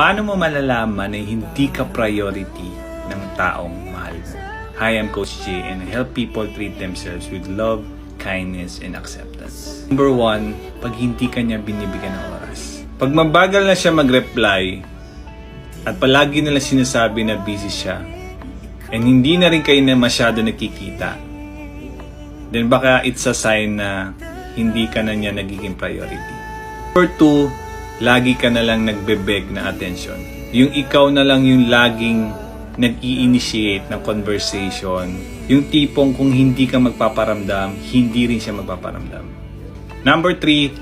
Paano mo malalaman na hindi ka priority ng taong mahal mo? Hi, I'm Coach J and I help people treat themselves with love, kindness, and acceptance. Number one, pag hindi ka niya binibigyan ng oras. Pag mabagal na siya mag-reply at palagi nila sinasabi na busy siya and hindi na rin kayo na masyado nakikita, then baka it's a sign na hindi ka na niya nagiging priority. Number two, lagi ka na lang nagbe-beg na attention. Yung ikaw na lang yung laging nag-i-initiate ng conversation. Yung tipong kung hindi ka magpaparamdam, hindi rin siya magpaparamdam. Number three,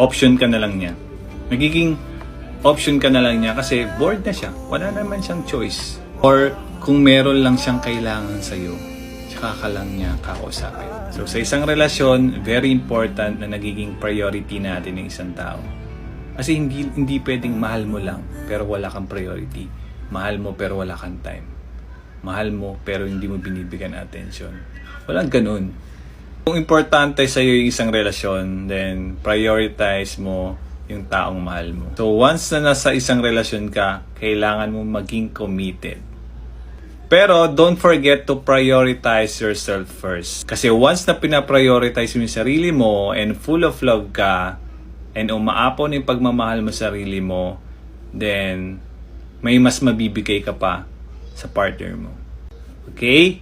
option ka na lang niya. Nagiging option ka na lang niya kasi bored na siya. Wala naman siyang choice. Or kung meron lang siyang kailangan sa'yo, tsaka ka lang niya kakausapin. So sa isang relasyon, very important na nagiging priority natin ng isang tao. Kasi hindi, hindi pwedeng mahal mo lang pero wala kang priority. Mahal mo pero wala kang time. Mahal mo pero hindi mo binibigyan attention. Walang ganun. Kung importante sa iyo yung isang relasyon, then prioritize mo yung taong mahal mo. So once na nasa isang relasyon ka, kailangan mo maging committed. Pero don't forget to prioritize yourself first. Kasi once na pinaprioritize mo yung sarili mo and full of love ka and umaapaw na yung pagmamahal mo sa sarili mo, then may mas mabibigay ka pa sa partner mo. Okay?